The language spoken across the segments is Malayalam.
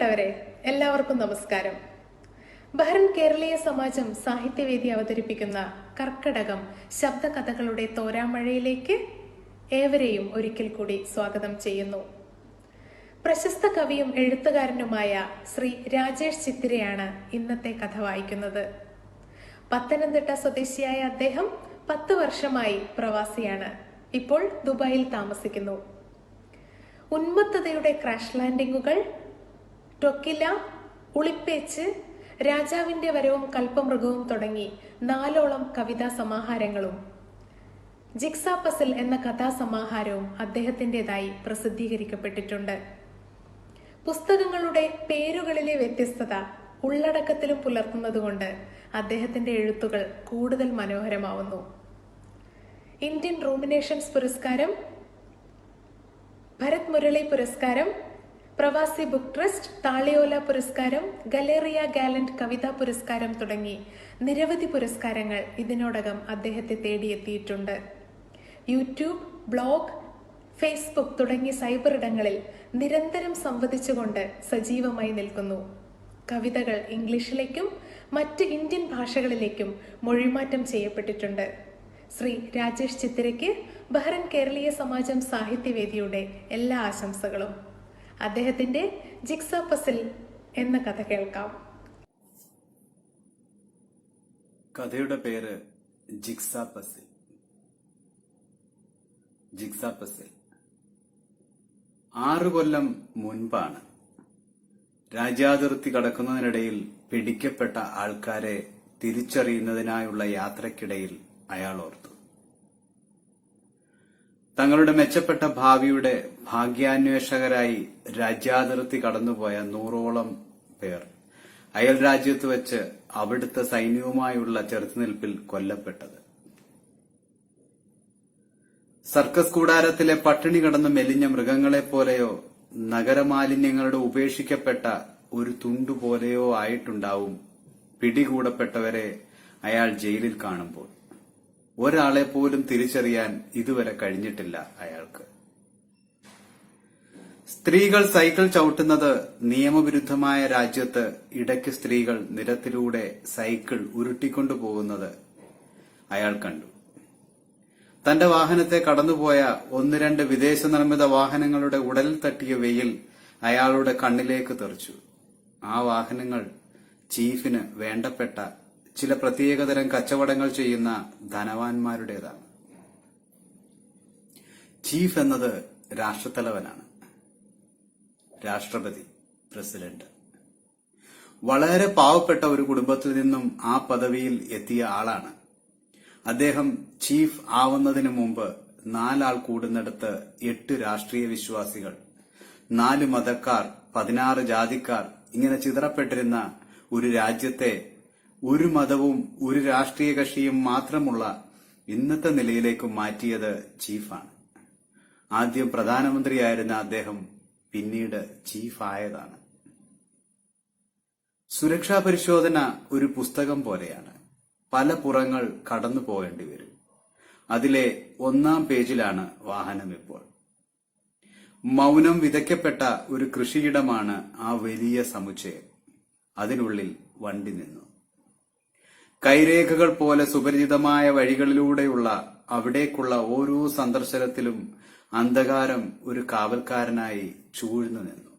പ്രിയപ്പെട്ടവരെ എല്ലാവർക്കും നമസ്കാരം. ബഹ്റൻ കേരളീയ സമാജം സാഹിത്യവേദി അവതരിപ്പിക്കുന്ന കർക്കടകം ശബ്ദകഥകളുടെ തോരാമഴയിലേക്ക് ഏവരെയും ഒരിക്കൽ കൂടി സ്വാഗതം ചെയ്യുന്നു. പ്രശസ്ത കവിയും എഴുത്തുകാരനുമായ ശ്രീ രാജേഷ് ചിത്തിരയാണ് ഇന്നത്തെ കഥ വായിക്കുന്നത്. പത്തനംതിട്ട സ്വദേശിയായ അദ്ദേഹം പത്ത് വർഷമായി പ്രവാസിയാണ്. ഇപ്പോൾ ദുബായിൽ താമസിക്കുന്നു. ഉന്മത്തതയുടെ ക്രാഷ് ലാൻഡിങ്ങുകൾ ടൊക്കില ഉളിപ്പേച്ച് രാജാവിന്റെ വരവും കൽപ്പമൃഗവും തുടങ്ങി നാലോളം കവിതാ സമാഹാരങ്ങളും. ജിക്സാ പസിൽ എന്ന കഥാസമാഹാരവും അദ്ദേഹത്തിന്റെതായി പ്രസിദ്ധീകരിക്കപ്പെട്ടിട്ടുണ്ട്. പുസ്തകങ്ങളുടെ പേരുകളിലെ വ്യത്യസ്തത ഉള്ളടക്കത്തിലും പുലർത്തുന്നതുകൊണ്ട് അദ്ദേഹത്തിന്റെ എഴുത്തുകൾ കൂടുതൽ മനോഹരമാവുന്നു. ഇന്ത്യൻ റൂമിനേഷൻസ് പുരസ്കാരം ഭരത് മുരളി പുരസ്കാരം പ്രവാസി ബുക്ക് ട്രസ്റ്റ് താളിയോല പുരസ്കാരം ഗലേറിയ ഗാലന്റ് കവിതാ പുരസ്കാരം തുടങ്ങി നിരവധി പുരസ്കാരങ്ങൾ ഇതിനോടകം അദ്ദേഹത്തെ തേടിയെത്തിയിട്ടുണ്ട്. യൂട്യൂബ് ബ്ലോഗ് ഫേസ്ബുക്ക് തുടങ്ങിയ സൈബർ ഇടങ്ങളിൽ നിരന്തരം സംവദിച്ചുകൊണ്ട് സജീവമായി നിൽക്കുന്നു. കവിതകൾ ഇംഗ്ലീഷിലേക്കും മറ്റ് ഇന്ത്യൻ ഭാഷകളിലേക്കും മൊഴിമാറ്റം ചെയ്യപ്പെട്ടിട്ടുണ്ട്. ശ്രീ രാജേഷ് ചിത്തിരയ്ക്ക് ബഹ്റൻ കേരളീയ സമാജം സാഹിത്യവേദിയുടെ എല്ലാ ആശംസകളും. അദ്ദേഹത്തിന്റെ ജിക്സ പസിൽ എന്ന കഥ കേൾക്കാം. കഥയുടെ പേര് ജിക്സ പസിൽ. ജിക്സ പസിൽ. ആറു കൊല്ലം മുൻപാണ് രാജ്യാതിർത്തി കടക്കുന്നതിനിടയിൽ പിടിക്കപ്പെട്ട ആൾക്കാരെ തിരിച്ചറിയുന്നതിനായുള്ള യാത്രക്കിടയിൽ അയാൾ ഓർത്തു തങ്ങളുടെ മെച്ചപ്പെട്ട ഭാവിയുടെ ഭാഗ്യാന്വേഷകരായി രാജ്യാതിർത്തി കടന്നുപോയ നൂറോളം പേർ അയൽ രാജ്യത്ത് വെച്ച് അവിടുത്തെ സൈന്യവുമായുള്ള ചെറുത്തുനിൽപ്പിൽ കൊല്ലപ്പെട്ടത്. സർക്കസ് കൂടാരത്തിലെ പട്ടിണി കടന്ന് മെലിഞ്ഞ മൃഗങ്ങളെപ്പോലെയോ നഗരമാലിന്യങ്ങളുടെ ഉപേക്ഷിക്കപ്പെട്ട ഒരു തുണ്ടുപോലെയോ ആയിട്ടുണ്ടാവും പിടികൂടപ്പെട്ടവരെ അയാൾ ജയിലിൽ കാണുമ്പോൾ. ഒരാളെ പോലും തിരിച്ചറിയാൻ ഇതുവരെ കഴിഞ്ഞിട്ടില്ല അയാൾക്ക്. സ്ത്രീകൾ സൈക്കിൾ ചവിട്ടുന്നത് നിയമവിരുദ്ധമായ രാജ്യത്ത് ഇടയ്ക്ക് സ്ത്രീകൾ നിരത്തിലൂടെ സൈക്കിൾ ഉരുട്ടിക്കൊണ്ടു പോകുന്നത് അയാൾ കണ്ടു. തന്റെ വാഹനത്തെ കടന്നുപോയ ഒന്ന് രണ്ട് വിദേശ നിർമ്മിത വാഹനങ്ങളുടെ ഉടലിൽ തട്ടിയ വെയിൽ അയാളുടെ കണ്ണിലേക്ക് തെറിച്ചു. ആ വാഹനങ്ങൾ ചീഫിന് വേണ്ടപ്പെട്ട ചില പ്രത്യേകതരം കച്ചവടങ്ങൾ ചെയ്യുന്ന ധനവാന്മാരുടേതാണ്. ചീഫ് എന്നത് രാഷ്ട്രത്തലവനാണ്. രാഷ്ട്രപതി പ്രസിഡന്റ്. വളരെ പാവപ്പെട്ട ഒരു കുടുംബത്തിൽ നിന്നും ആ പദവിയിൽ എത്തിയ ആളാണ്. അദ്ദേഹം ചീഫ് ആവുന്നതിന് മുമ്പ് നാലാൾ കൂടുന്നിടത്ത് എട്ട് രാഷ്ട്രീയ വിശ്വാസികൾ നാല് മതക്കാർ പതിനാറ് ജാതിക്കാർ ഇങ്ങനെ ചിതറപ്പെട്ടിരുന്ന ഒരു രാജ്യത്തെ ഒരു മതവും ഒരു രാഷ്ട്രീയ കക്ഷിയും മാത്രമുള്ള ഇന്നത്തെ നിലയിലേക്ക് മാറ്റിയത് ചീഫാണ്. ആദ്യം പ്രധാനമന്ത്രിയായിരുന്ന അദ്ദേഹം പിന്നീട് ചീഫായതാണ്. സുരക്ഷാ പരിശോധന ഒരു പുസ്തകം പോലെയാണ്. പല പുറങ്ങൾ കടന്നു പോകേണ്ടി വരും. അതിലെ ഒന്നാം പേജിലാണ് വാഹനം ഇപ്പോൾ. മൗനം വിതയ്ക്കപ്പെട്ട ഒരു കൃഷിയിടമാണ് ആ വലിയ സമുച്ചയം. അതിനുള്ളിൽ വണ്ടി നിന്നു. കൈരേഖകൾ പോലെ സുപരിചിതമായ വഴികളിലൂടെയുള്ള അവിടേക്കുള്ള ഓരോ സന്ദർശനത്തിലും അന്ധകാരം ഒരു കാവൽക്കാരനായി ചൂഴ്ന്നു നിന്നു.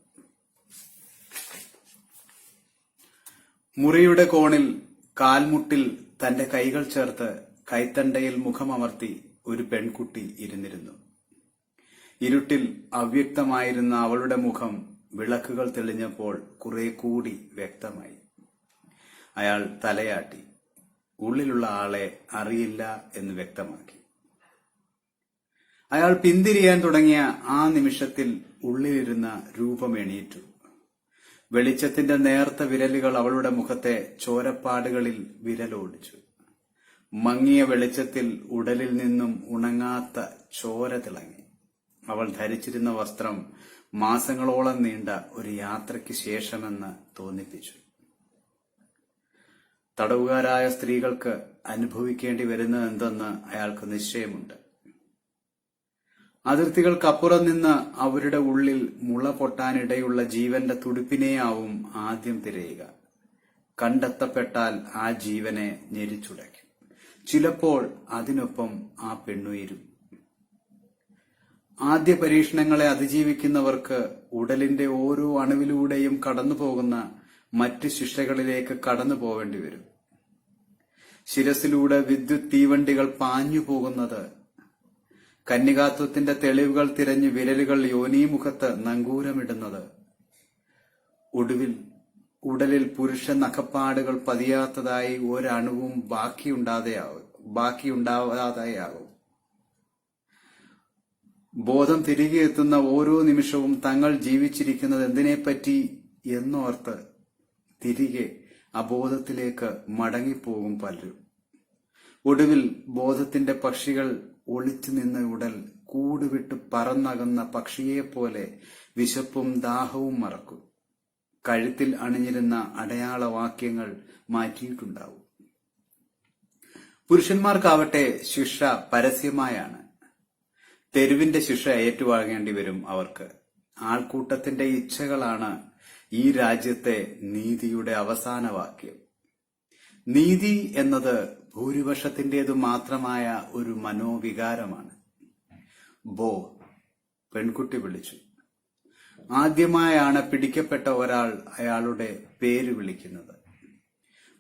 മുറിയുടെ കോണിൽ കാൽമുട്ടിൽ തന്റെ കൈകൾ ചേർത്ത് കൈത്തണ്ടയിൽ മുഖമമർത്തി ഒരു പെൺകുട്ടി ഇരുന്നിരുന്നു. ഇരുട്ടിൽ അവ്യക്തമായിരുന്ന അവളുടെ മുഖം വിളക്കുകൾ തെളിഞ്ഞപ്പോൾ കുറെ കൂടി വ്യക്തമായി. അയാൾ തലയാട്ടി. ഉള്ളിലുള്ള ആളെ അറിയില്ല എന്ന് വ്യക്തമാക്കി. അയാൾ പിന്തിരിയാൻ തുടങ്ങിയ ആ നിമിഷത്തിൽ ഉള്ളിലിരുന്ന രൂപം എണീറ്റു. വെളിച്ചത്തിന്റെ നേർത്ത വിരലുകൾ അവളുടെ മുഖത്തെ ചോരപ്പാടുകളിൽ വിരലോടിച്ചു. മങ്ങിയ വെളിച്ചത്തിൽ ഉടലിൽ നിന്നും ഉണങ്ങാത്ത ചോര തിളങ്ങി. അവൾ ധരിച്ചിരുന്ന വസ്ത്രം മാസങ്ങളോളം നീണ്ട ഒരു യാത്രയ്ക്ക് ശേഷമെന്ന് തോന്നിപ്പിച്ചു. തടവുകാരായ സ്ത്രീകൾക്ക് അനുഭവിക്കേണ്ടി വരുന്നത് എന്തെന്ന് അയാൾക്ക് നിശ്ചയമുണ്ട്. അതിർത്തികൾക്കപ്പുറം നിന്ന് അവരുടെ ഉള്ളിൽ മുള പൊട്ടാനിടയുള്ള ജീവന്റെ തുടിപ്പിനെയാവും ആദ്യം തിരയുക. കണ്ടെത്തപ്പെട്ടാൽ ആ ജീവനെ ഞെരിച്ചുടയ്ക്കും. ചിലപ്പോൾ അതിനൊപ്പം ആ പെണ്ണുയിരും. ആദ്യ പരീക്ഷണങ്ങളെ അതിജീവിക്കുന്നവർക്ക് ഉടലിന്റെ ഓരോ അണുവിലൂടെയും കടന്നു പോകുന്ന മറ്റ് ശിക്ഷകളിലേക്ക് കടന്നു പോവേണ്ടി വരും. ശിരസിലൂടെ വിദ്യുത് തീവണ്ടികൾ പാഞ്ഞു പോകുന്നത്. കന്യകാത്വത്തിന്റെ തെളിവുകൾ തിരഞ്ഞ് വിരലുകൾ യോനീമുഖത്ത് നങ്കൂരമിടുന്നത്. ഒടുവിൽ ഉടലിൽ പുരുഷ നഖപ്പാടുകൾ പതിയാത്തതായി ഒരണുവും ബാക്കിയുണ്ടാതെയാവും ബാക്കിയുണ്ടാവാതെയാകും. ബോധം തിരികെ എത്തുന്ന ഓരോ നിമിഷവും തങ്ങൾ ജീവിച്ചിരിക്കുന്നത് എന്തിനെപ്പറ്റി എന്നോർത്ത് തിരികെ അബോധത്തിലേക്ക് മടങ്ങിപ്പോകും പലരും. ഒടുവിൽ ബോധത്തിന്റെ പക്ഷികൾ ഒളിച്ചു നിന്ന ഉടൽ കൂടുവിട്ട് പറന്നകുന്ന പക്ഷിയെപ്പോലെ വിശപ്പും ദാഹവും മറക്കും. കഴുത്തിൽ അണിഞ്ഞിരുന്ന അടയാളവാക്യങ്ങൾ മാറ്റിയിട്ടുണ്ടാവും. പുരുഷന്മാർക്കാവട്ടെ ശിക്ഷ പരസ്യമായാണ്. തെരുവിന്റെ ശിക്ഷ ഏറ്റുവാങ്ങേണ്ടി വരും അവർക്ക്. ആൾക്കൂട്ടത്തിന്റെ ഇച്ഛകളാണ് ഈ രാജ്യത്തെ നീതിയുടെ അവസാന വാക്യം. നീതി എന്നത് ഭൂരിപക്ഷത്തിന്റെതു മാത്രമായ ഒരു മനോവികാരമാണ്. ബോ പെൺകുട്ടി വിളിച്ചു. ആദ്യമായാണ് പിടിക്കപ്പെട്ട ഒരാൾ അയാളുടെ പേര് വിളിക്കുന്നത്.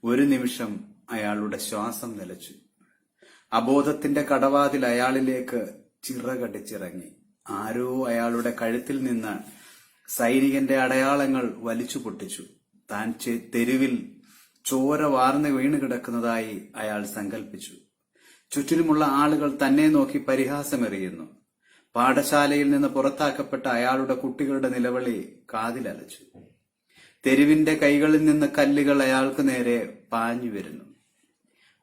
ഒരു നിമിഷം അയാളുടെ ശ്വാസം നിലച്ചു. അബോധത്തിന്റെ കടവാതിൽ അയാളിലേക്ക് ചിറകടിച്ചിറങ്ങി. ആരോ അയാളുടെ കഴുത്തിൽ നിന്ന് സൈനികന്റെ അടയാളങ്ങൾ വലിച്ചു പൊട്ടിച്ചു. താൻ തെരുവിൽ ചോര വാർന്ന് വീണ് കിടക്കുന്നതായി അയാൾ സങ്കൽപ്പിച്ചു. ചുറ്റിലുമുള്ള ആളുകൾ തന്നെ നോക്കി പരിഹാസമെറിയുന്നു. പാഠശാലയിൽ നിന്ന് പുറത്താക്കപ്പെട്ട അയാളുടെ കുട്ടികളുടെ നിലവിളി കാതിലലച്ചു. തെരുവിന്റെ കൈകളിൽ നിന്ന് കല്ലുകൾ അയാൾക്ക് നേരെ പാഞ്ഞു വരുന്നു.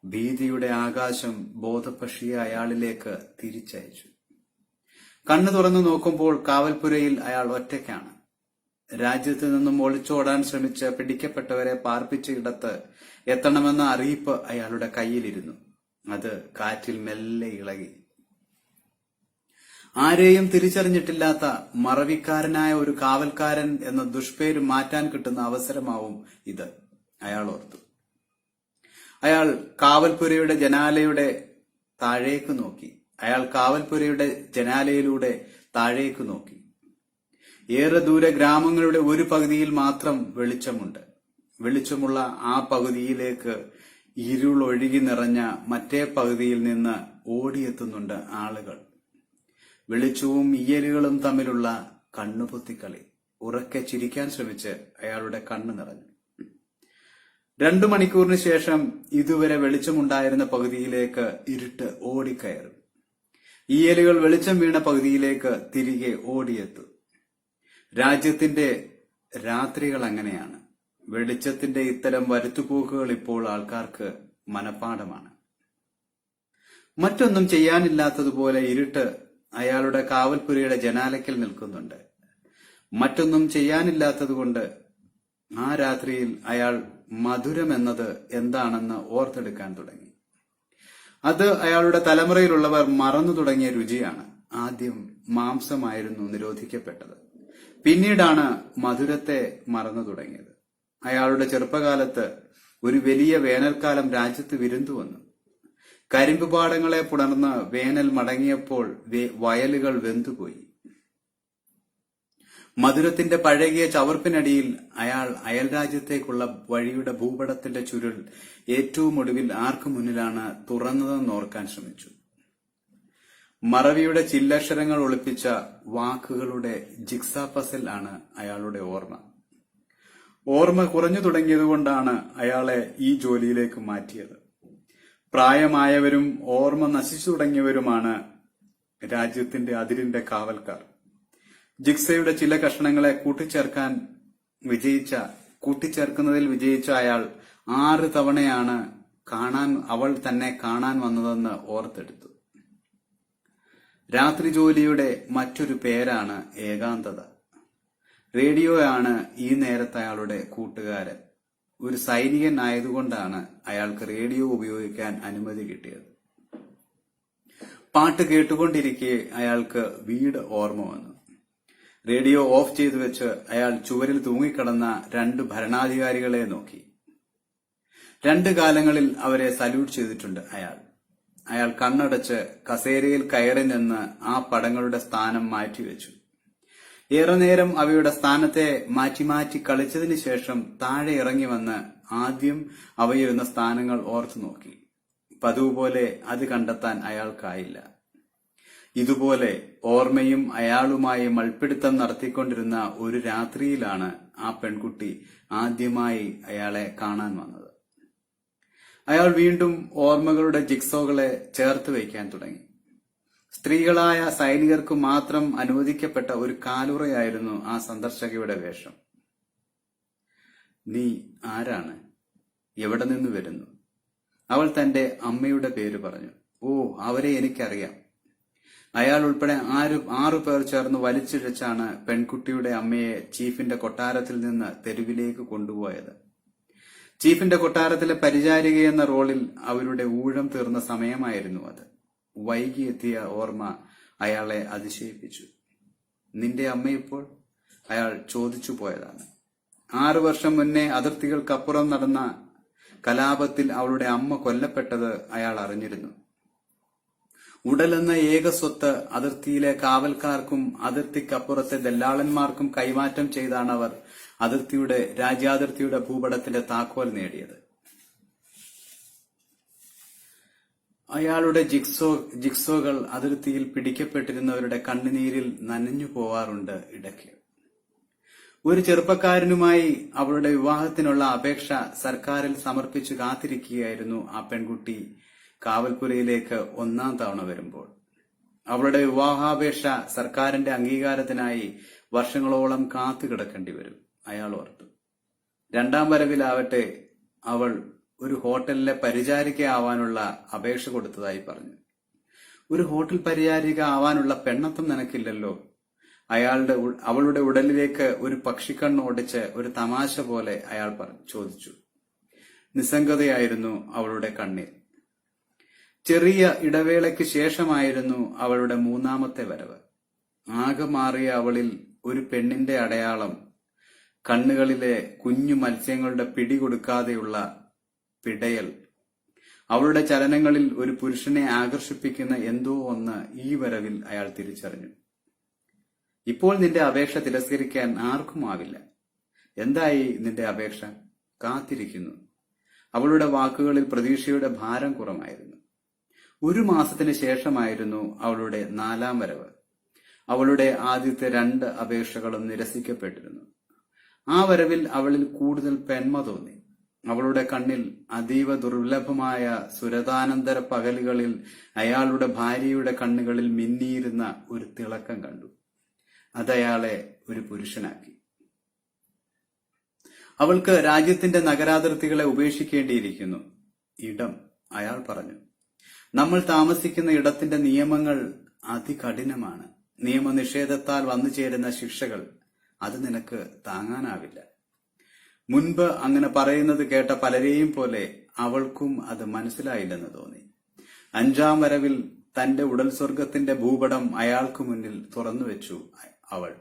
ഭീതിയുടെ ആകാശം ബോധപക്ഷിയെ അയാളിലേക്ക് തിരിച്ചയച്ചു. കണ്ണു തുറന്നു നോക്കുമ്പോൾ കാവൽപുരയിൽ അയാൾ ഒറ്റയ്ക്കാണ്. രാജ്യത്ത് നിന്നും ഒളിച്ചോടാൻ ശ്രമിച്ച് പിടിക്കപ്പെട്ടവരെ പാർപ്പിച്ച ഇടത്ത് എത്തണമെന്ന അറിയിപ്പ് അയാളുടെ കയ്യിലിരുന്നു. അത് കാറ്റിൽ മെല്ലെ ഇളകി. ആരെയും തിരിച്ചറിഞ്ഞിട്ടില്ലാത്ത മറവിക്കാരനായ ഒരു കാവൽക്കാരൻ എന്ന ദുഷ്പേര് മാറ്റാൻ കിട്ടുന്ന അവസരമാവും ഇത്. അയാൾ ഓർത്തു. അയാൾ കാവൽപുരയുടെ ജനാലയുടെ താഴേക്ക് നോക്കി. അയാൾ കാവൽപുരയുടെ ജനാലയിലൂടെ താഴേക്ക് നോക്കി. ഏറെ ദൂരെ ഗ്രാമങ്ങളുടെ ഒരു പകുതിയിൽ മാത്രം വെളിച്ചമുണ്ട്. വെളിച്ചമുള്ള ആ പകുതിയിലേക്ക് ഇരുളൊഴുകി നിറഞ്ഞ മറ്റേ പകുതിയിൽ നിന്ന് ഓടിയെത്തുന്നുണ്ട് ആളുകൾ. വെളിച്ചവും ഇയലുകളും തമ്മിലുള്ള കണ്ണുപൊത്തിക്കളി. ഉറക്കെ ചിരിക്കാൻ ശ്രമിച്ച് അയാളുടെ കണ്ണ് നിറഞ്ഞു. രണ്ടു മണിക്കൂറിന് ശേഷം ഇതുവരെ വെളിച്ചമുണ്ടായിരുന്ന പകുതിയിലേക്ക് ഇരുട്ട് ഓടിക്കയറും. ഈയലുകൾ വെളിച്ചം വീണ പകുതിയിലേക്ക് തിരികെ ഓടിയെത്തും. രാജ്യത്തിന്റെ രാത്രികൾ അങ്ങനെയാണ്. വെളിച്ചത്തിന്റെ ഇത്തരം വരുത്തുപോക്കുകൾ ഇപ്പോൾ ആൾക്കാർക്ക് മനപ്പാടമാണ് മറ്റൊന്നും ചെയ്യാനില്ലാത്തതുപോലെ ഇരുട്ട് അയാളുടെ കാവൽപുരയുടെ ജനാലയ്ക്കൽ നിൽക്കുന്നുണ്ട്. മറ്റൊന്നും ചെയ്യാനില്ലാത്തതുകൊണ്ട് ആ രാത്രിയിൽ അയാൾ മധുരം എന്നത് എന്താണെന്ന് ഓർത്തെടുക്കാൻ തുടങ്ങി. അത് അയാളുടെ തലമുറയിലുള്ളവർ മറന്നു തുടങ്ങിയ രുചിയാണ്. ആദ്യം മാംസമായിരുന്നു നിരോധിക്കപ്പെട്ടത്. പിന്നീടാണ് മധുരത്തെ മറന്നു തുടങ്ങിയത്. അയാളുടെ ചെറുപ്പകാലത്ത് ഒരു വലിയ വേനൽക്കാലം രാജ്യത്ത് വിരുന്നു വന്നു. കരിമ്പ് പാടങ്ങളെ പുണർന്ന് വേനൽ മടങ്ങിയപ്പോൾ വയലുകൾ വെന്തുപോയി. മധുരത്തിന്റെ പഴകിയ ചവർപ്പിനടിയിൽ അയാൾ അയൽ രാജ്യത്തേക്കുള്ള വഴിയുടെ ഭൂപടത്തിന്റെ ചുരുൾ ഏറ്റവും ഒടുവിൽ ആർക്കു മുന്നിലാണ് തുറന്നതെന്ന് ഓർക്കാൻ ശ്രമിച്ചു. മറവിയുടെ ചില്ലക്ഷരങ്ങൾ ഒളിപ്പിച്ച വാക്കുകളുടെ ജിക്സാ പസിൽ ആണ് അയാളുടെ ഓർമ്മ. ഓർമ്മ കുറഞ്ഞു തുടങ്ങിയതുകൊണ്ടാണ് അയാളെ ഈ ജോലിയിലേക്ക് മാറ്റിയത്. പ്രായമായവരും ഓർമ്മ നശിച്ചു തുടങ്ങിയവരുമാണ് രാജ്യത്തിന്റെ അതിരിന്റെ കാവൽക്കാർ. ജിക്സയുടെ ചില കഷണങ്ങളെ കൂട്ടിച്ചേർക്കാൻ വിജയിച്ച കൂട്ടിച്ചേർക്കുന്നതിൽ വിജയിച്ച അയാൾ ആറ് തവണയാണ് കാണാൻ അവൾ തന്നെ കാണാൻ വന്നതെന്ന് ഓർത്തെടുത്തു. രാത്രി ജോലിയുടെ മറ്റൊരു പേരാണ് ഏകാന്തത. റേഡിയോയാണ് ഈ നേരത്തെ അയാളുടെ കൂട്ടുകാരൻ. ഒരു സൈനികൻ ആയതുകൊണ്ടാണ് അയാൾക്ക് റേഡിയോ ഉപയോഗിക്കാൻ അനുമതി കിട്ടിയത്. പാട്ട് കേട്ടുകൊണ്ടിരിക്കെ അയാൾക്ക് വീട് ഓർമ്മ വന്നു. റേഡിയോ ഓഫ് ചെയ്തു വെച്ച് അയാൾ ചുവരിൽ തൂങ്ങിക്കിടന്ന രണ്ട് ഭരണാധികാരികളെ നോക്കി. രണ്ട് കാലങ്ങളിൽ അവരെ സല്യൂട്ട് ചെയ്തിട്ടുണ്ട് അയാൾ. അയാൾ കണ്ണടച്ച് കസേരയിൽ കയറി നിന്ന് ആ പടങ്ങളുടെ സ്ഥാനം മാറ്റിവെച്ചു. ഏറെ നേരം അവയുടെ സ്ഥാനത്തെ മാറ്റി മാറ്റി കളിച്ചതിന് ശേഷം താഴെ ഇറങ്ങി വന്ന് ആദ്യം അവയിരുന്ന സ്ഥാനങ്ങൾ ഓർത്തു നോക്കി. പതിവുപോലെ അത് കണ്ടെത്താൻ അയാൾക്കായില്ല. ഇതുപോലെ ഓർമ്മയും അയാളുമായി മൽപ്പിടുത്തം നടത്തിക്കൊണ്ടിരുന്ന ഒരു രാത്രിയിലാണ് ആ പെൺകുട്ടി ആദ്യമായി അയാളെ കാണാൻ വന്നത്. അയാൾ വീണ്ടും ഓർമ്മകളുടെ ജിക്സോകളെ ചേർത്ത് വയ്ക്കാൻ തുടങ്ങി. സ്ത്രീകളായ സൈനികർക്ക് മാത്രം അനുവദിക്കപ്പെട്ട ഒരു കാലുറയായിരുന്നു ആ സന്ദർശകയുടെ വേഷം. നീ ആരാണ്? എവിടെ നിന്ന് വരുന്നു? അവൾ തന്റെ അമ്മയുടെ പേര് പറഞ്ഞു. ഓ അവരെ എനിക്കറിയാം. അയാൾ ഉൾപ്പെടെ ആറ് ആറു പേർ ചേർന്ന് വലിച്ചിഴച്ചാണ് പെൺകുട്ടിയുടെ അമ്മയെ ചീഫിന്റെ കൊട്ടാരത്തിൽ നിന്ന് തെരുവിലേക്ക് കൊണ്ടുപോയത്. ചീഫിന്റെ കൊട്ടാരത്തിലെ പരിചാരിക എന്ന റോളിൽ അവരുടെ ഊഴം തീർന്ന സമയമായിരുന്നു അത്. വൈകി എത്തിയ ഓർമ്മ അയാളെ അതിശയിപ്പിച്ചു. നിന്റെ അമ്മയിപ്പോൾ? അയാൾ ചോദിച്ചു പോയതാണ്. ആറു വർഷം മുന്നേ അതിർത്തികൾക്കപ്പുറം നടന്ന കലാപത്തിൽ അവളുടെ അമ്മ കൊല്ലപ്പെട്ടത് അയാൾ അറിഞ്ഞിരുന്നു. ഉടലെന്ന ഏക സ്വത്ത് അതിർത്തിയിലെ കാവൽക്കാർക്കും അതിർത്തിക്കപ്പുറത്തെ ദല്ലാളന്മാർക്കും കൈമാറ്റം ചെയ്താണ് അവർ അതിർത്തിയുടെ രാജ്യാതിർത്തിയുടെ ഭൂപടത്തിന്റെ താക്കോൽ നേടിയത്. അയാളുടെ ജിക്സോ ജിക്സോകൾ അതിർത്തിയിൽ പിടിക്കപ്പെട്ടിരുന്നവരുടെ കണ്ണുനീരിൽ നനഞ്ഞു പോവാറുണ്ട് ഇടയ്ക്ക്. ഒരു ചെറുപ്പക്കാരനുമായി അവളുടെ വിവാഹത്തിനുള്ള അപേക്ഷ സർക്കാരിൽ സമർപ്പിച്ചു കാത്തിരിക്കുകയായിരുന്നു ആ പെൺകുട്ടി കാവൽപുരയിലേക്ക് ഒന്നാം തവണ വരുമ്പോൾ. അവളുടെ വിവാഹാപേക്ഷ സർക്കാരിന്റെ അംഗീകാരത്തിനായി വർഷങ്ങളോളം കാത്തു കിടക്കേണ്ടി വരും. അയാൾ ഓർത്തു രണ്ടാം വരവിലാവട്ടെ അവൾ ഒരു ഹോട്ടലിലെ പരിചാരിക ആവാനുള്ള അപേക്ഷ കൊടുത്തതായി പറഞ്ഞു. ഒരു ഹോട്ടൽ പരിചാരിക ആവാനുള്ള പെണ്ണത്വം നിനക്കില്ലല്ലോ. അയാളുടെ അവളുടെ ഉടലിലേക്ക് ഒരു പക്ഷിക്കണ്ണ് ഓടിച്ച് ഒരു തമാശ പോലെ അയാൾ ചോദിച്ചു. നിസ്സംഗതയായിരുന്നു അവളുടെ കണ്ണിൽ. ചെറിയ ഇടവേളയ്ക്ക് ശേഷമായിരുന്നു അവളുടെ മൂന്നാമത്തെ വരവ്. ആകെ മാറിയ അവളിൽ ഒരു പെണ്ണിന്റെ അടയാളം കണ്ണുകളിലെ കുഞ്ഞു മത്സ്യങ്ങളുടെ പിടികൊടുക്കാതെയുള്ള പിടയൽ. അവളുടെ ചലനങ്ങളിൽ ഒരു പുരുഷനെ ആകർഷിപ്പിക്കുന്ന എന്തോ ഒന്ന് ഈ വരവിൽ അയാൾ തിരിച്ചറിഞ്ഞു. ഇപ്പോൾ നിന്റെ അപേക്ഷ തിരസ്കരിക്കാൻ ആർക്കും ആവില്ല. എന്തായി നിന്റെ അപേക്ഷ? കാത്തിരിക്കുന്നു. അവളുടെ വാക്കുകളിൽ പ്രതീക്ഷയുടെ ഭാരം കുറമായിരുന്നു. ഒരു മാസത്തിന് ശേഷമായിരുന്നു അവളുടെ നാലാം വരവ്. അവളുടെ ആദ്യത്തെ രണ്ട് അപേക്ഷകളും നിരസിക്കപ്പെട്ടിരുന്നു. ആ വരവിൽ അവളിൽ കൂടുതൽ പെന്മ തോന്നി. അവളുടെ കണ്ണിൽ അതീവ ദുർലഭമായ സുരതാനന്തര പകലുകളിൽ അയാളുടെ ഭാര്യയുടെ കണ്ണുകളിൽ മിന്നിയിരുന്ന ഒരു തിളക്കം കണ്ടു. അതയാളെ ഒരു പുരുഷനാക്കി. അവൾക്ക് രാജ്യത്തിന്റെ നഗരാതിർത്തികളെ ഉപേക്ഷിക്കേണ്ടിയിരിക്കുന്നു. ഇടം അയാൾ പറഞ്ഞു. നമ്മൾ താമസിക്കുന്ന ഇടത്തിന്റെ നിയമങ്ങൾ അതികഠിനമാണ്. നിയമനിഷേധത്താൽ വന്നു ചേരുന്ന ശിക്ഷകൾ അത് നിനക്ക് താങ്ങാനാവില്ല. മുൻപ് അങ്ങനെ പറയുന്നത് കേട്ട പലരെയും പോലെ അവൾക്കും അത് മനസ്സിലായില്ലെന്ന് തോന്നി. അഞ്ചാം വരവിൽ തന്റെ ഉടൽ സ്വർഗത്തിന്റെ ഭൂപടം അയാൾക്ക് മുന്നിൽ തുറന്നു വെച്ചു അവൾ.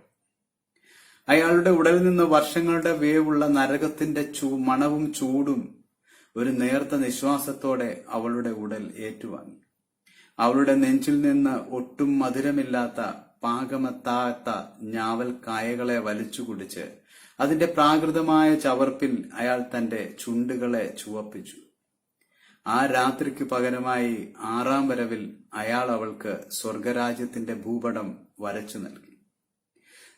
അയാളുടെ ഉടലിൽ നിന്ന് വർഷങ്ങളുടെ വേവുള്ള നരകത്തിന്റെ ചൂ മണവും ചൂടും ഒരു നേർത്ത നിശ്വാസത്തോടെ അവളുടെ ഉടൽ ഏറ്റുവാങ്ങി. അവളുടെ നെഞ്ചിൽ നിന്ന് ഒട്ടും മധുരമില്ലാത്ത പാകമെത്താത്ത ഞാവൽ കായകളെ വലിച്ചു കുടിച്ച് അതിന്റെ പ്രാകൃതമായ ചവർപ്പിൽ അയാൾ തന്റെ ചുണ്ടുകളെ ചുവപ്പിച്ചു. ആ രാത്രിക്ക് പകരമായി ആറാം വരവിൽ അയാൾ അവൾക്ക് സ്വർഗരാജ്യത്തിന്റെ ഭൂപടം വരച്ചു നൽകി.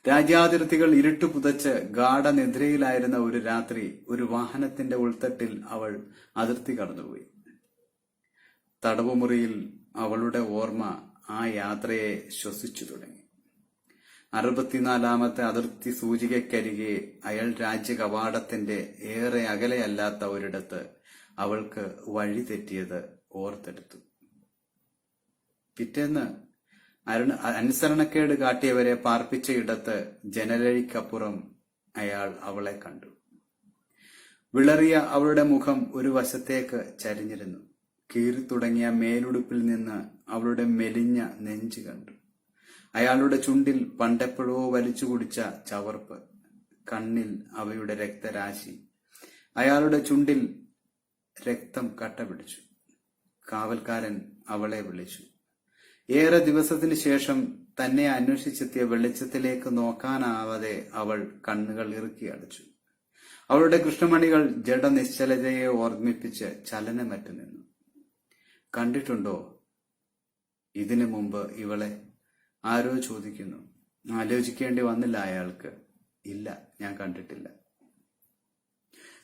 രാജ്യാതിർത്തികൾ ഇരുട്ടു പുതച്ച് ഗാഠനിദ്രയിലായിരുന്ന ഒരു രാത്രി ഒരു വാഹനത്തിന്റെ ഉൾത്തട്ടിൽ അവൾ അതിർത്തി കടന്നുപോയി. തടവുമുറിയിൽ അവളുടെ ഓർമ്മ ആ യാത്രയെ ശ്വസിച്ചു തുടങ്ങി. അറുപത്തിനാലാമത്തെ അതിർത്തി സൂചികക്കരികെ അയൽ രാജ്യ കവാടത്തിന്റെ ഏറെ അകലെയല്ലാത്ത ഒരിടത്ത് അവൾക്ക് വഴി തെറ്റിയത് ഓർത്തെടുത്തു. പിറ്റേന്ന് അരുണ അനുസരണക്കേട് കാട്ടിയവരെ പാർപ്പിച്ച ഇടത്ത് ജനലഴിക്കപ്പുറം അയാൾ അവളെ കണ്ടു. വിളറിയ അവളുടെ മുഖം ഒരു വശത്തേക്ക് ചരിഞ്ഞിരുന്നു. കീറി തുടങ്ങിയ മേലുടുപ്പിൽ നിന്ന് അവളുടെ മെലിഞ്ഞ നെഞ്ച് കണ്ടു. അയാളുടെ ചുണ്ടിൽ പണ്ടെപ്പോഴോ വലിച്ചു കുടിച്ച ചവർപ്പ് കണ്ണിൽ അവയുടെ രക്തരാശി. അയാളുടെ ചുണ്ടിൽ രക്തം കട്ട പിടിച്ചു. കാവൽക്കാരൻ അവളെ വിളിച്ചു. ഏറെ ദിവസത്തിന് ശേഷം തന്നെ അന്വേഷിച്ചെത്തിയ വെളിച്ചത്തിലേക്ക് നോക്കാനാവാതെ അവൾ കണ്ണുകൾ ഇറുക്കി അടച്ചു. അവളുടെ കൃഷ്ണമണികൾ ജഡ നിശ്ചലതയെ ഓർമ്മിപ്പിച്ച് ചലനമറ്റു നിന്നു. കണ്ടിട്ടുണ്ടോ? ഇതിനു മുമ്പ് ഇവളെ ആരോ ചോദിക്കുന്നു. ആലോചിക്കേണ്ടി വന്നില്ല അയാൾക്ക്. ഇല്ല ഞാൻ കണ്ടിട്ടില്ല.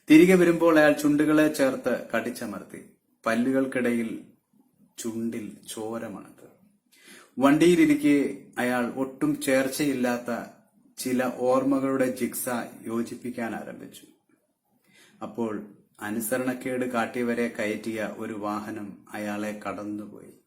തിരികെ വരുമ്പോൾ അയാൾ ചുണ്ടുകളെ ചേർത്ത് കടിച്ചമർത്തി. പല്ലുകൾക്കിടയിൽ ചുണ്ടിൽ ചോരമണത്ത്. വണ്ടിയിലിരിക്കെ അയാൾ ഒട്ടും ചേർച്ചയില്ലാത്ത ചില ഓർമ്മകളുടെ ജിക്സ യോജിപ്പിക്കാൻ ആരംഭിച്ചു. അപ്പോൾ അനുസരണക്കേട് കാട്ടിയവരെ കയറ്റിയ ഒരു വാഹനം അയാളെ കടന്നുപോയി.